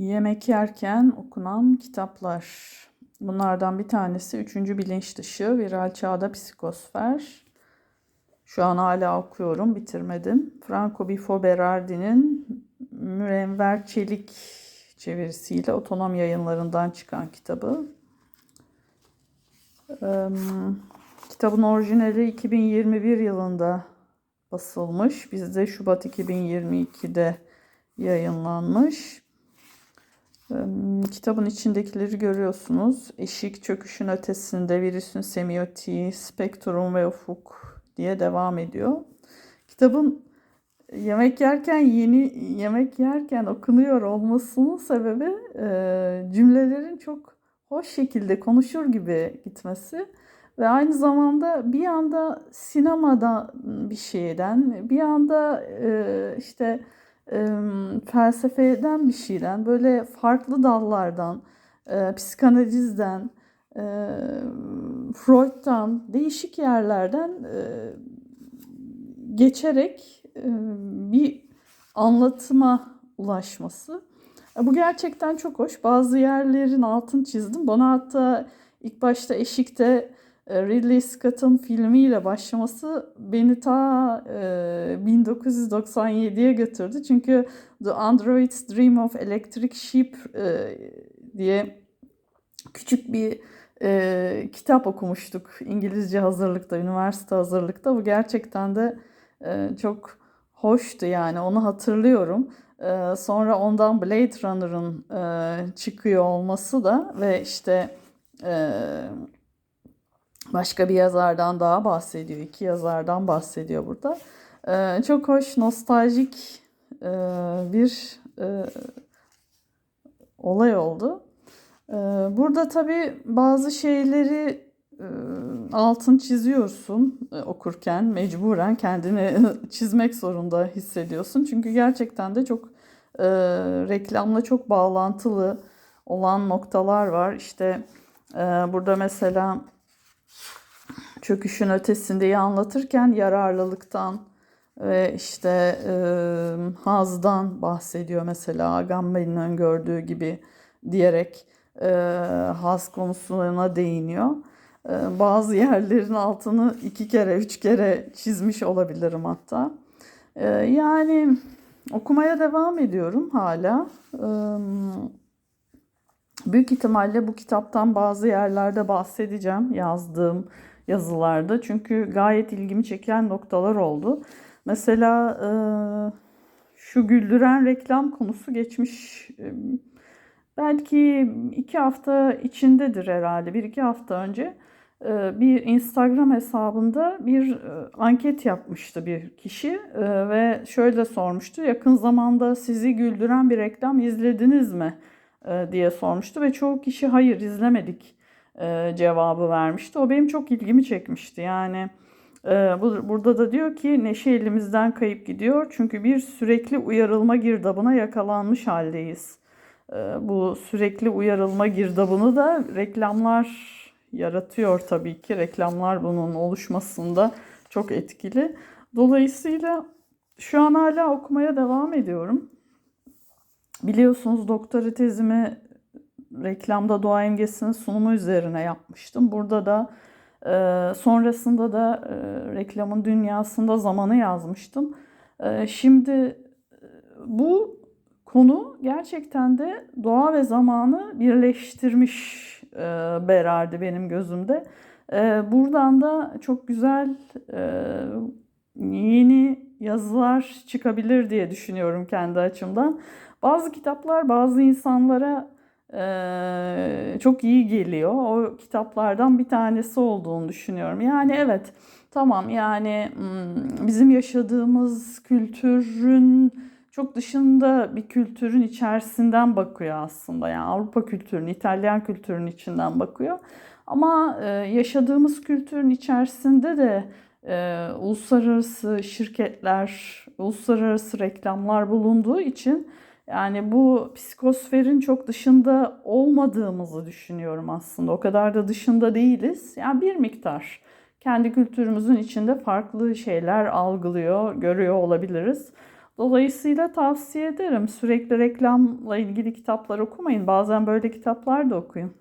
Yemek yerken okunan kitaplar. Bunlardan bir tanesi Üçüncü Bilinç Dışı, Viral Çağda Psikosfer. Şu an hala okuyorum, bitirmedim. Franco Bifo Berardi'nin Mürevver Çelik çevirisiyle otonom yayınlarından çıkan kitabı. Eee, kitabın orijinali 2021 yılında basılmış. Bizde Şubat 2022'de yayınlanmış. Kitabın içindekileri görüyorsunuz. Eşik, çöküşün ötesinde, virüsün semiotiği, spektrum ve ufuk diye devam ediyor. Kitabın yemek yerken yeni yemek yerken okunuyor olmasının sebebi eee, cümlelerin çok hoş şekilde konuşur gibi gitmesi ve aynı zamanda bir anda sinemada bir şeyden, bir anda eee, işte eee, felsefeden bir şeyden, böyle farklı dallardan, eee, psikanalizden, eee, Freud'dan, değişik yerlerden eee, geçerek eee, bir anlatıma ulaşması. E, Bu gerçekten çok hoş. Bazı yerlerin altını çizdim. Bana hatta ilk başta Eşik'te e, Ridley Scott'ın filmiyle başlaması beni ta e, 1997'ye götürdü. Çünkü The Android's Dream of Electric Sheep e, diye küçük bir e, kitap okumuştuk İngilizce hazırlıkta, üniversite hazırlıkta. Bu gerçekten de e, çok hoştu yani onu hatırlıyorum. E, sonra ondan Blade Runner'ın e, çıkıyor olması da ve işte e, başka bir yazardan daha bahsediyor. İki yazardan bahsediyor burada. E, çok hoş, nostaljik e, bir e, olay oldu. Ee, Burada tabii bazı şeyleri e, altın çiziyorsun e, okurken mecburen kendini çizmek zorunda hissediyorsun. Çünkü gerçekten de çok e, reklamla çok bağlantılı olan noktalar var. İşte e, burada mesela çöküşün ötesindeyi anlatırken yararlılıktan ve işte e, hazdan bahsediyor mesela Agamben'in öngördüğü gibi diyerek e, haz konusuna değiniyor. E, bazı yerlerin altını iki kere, üç kere çizmiş olabilirim hatta. E, yani okumaya devam ediyorum hala. E, büyük ihtimalle bu kitaptan bazı yerlerde bahsedeceğim yazdığım yazılarda. Çünkü gayet ilgimi çeken noktalar oldu. Mesela şu güldüren reklam konusu geçmiş belki iki hafta içindedir herhalde. Bir iki hafta önce bir Instagram hesabında bir anket yapmıştı bir kişi ve şöyle sormuştu. Yakın zamanda sizi güldüren bir reklam izlediniz mi? E, diye sormuştu ve çoğu kişi hayır izlemedik e, cevabı vermişti. O benim çok ilgimi çekmişti. Yani e, bu, burada da diyor ki neşe elimizden kayıp gidiyor çünkü bir sürekli uyarılma girdabına yakalanmış haldeyiz. Bu sürekli uyarılma girdabını da reklamlar yaratıyor tabii ki. Reklamlar bunun oluşmasında çok etkili. Dolayısıyla şu an hala okumaya devam ediyorum. Biliyorsunuz doktora tezimi reklamda doğa imgesinin sunumu üzerine yapmıştım. Burada da e, sonrasında da e, reklamın dünyasında zamanı yazmıştım. E, şimdi e, bu konu gerçekten de doğa ve zamanı birleştirmiş e, Berardi benim gözümde. E, buradan da çok güzel e, yeni yazılar çıkabilir diye düşünüyorum kendi açımdan. Bazı kitaplar bazı insanlara e, çok iyi geliyor. O kitaplardan bir tanesi olduğunu düşünüyorum. Yani evet tamam yani hmm, bizim yaşadığımız kültürün çok dışında bir kültürün içerisinden bakıyor aslında. Yani Avrupa kültürünün, İtalyan kültürünün içinden bakıyor. Ama yaşadığımız kültürün içerisinde de e, uluslararası şirketler, uluslararası reklamlar bulunduğu için yani bu psikosferin çok dışında olmadığımızı düşünüyorum aslında. O kadar da dışında değiliz. Yani bir miktar kendi kültürümüzün içinde farklı şeyler algılıyor, görüyor olabiliriz. Dolayısıyla tavsiye ederim. Sürekli reklamla ilgili kitaplar okumayın. Bazen böyle kitaplar da okuyun.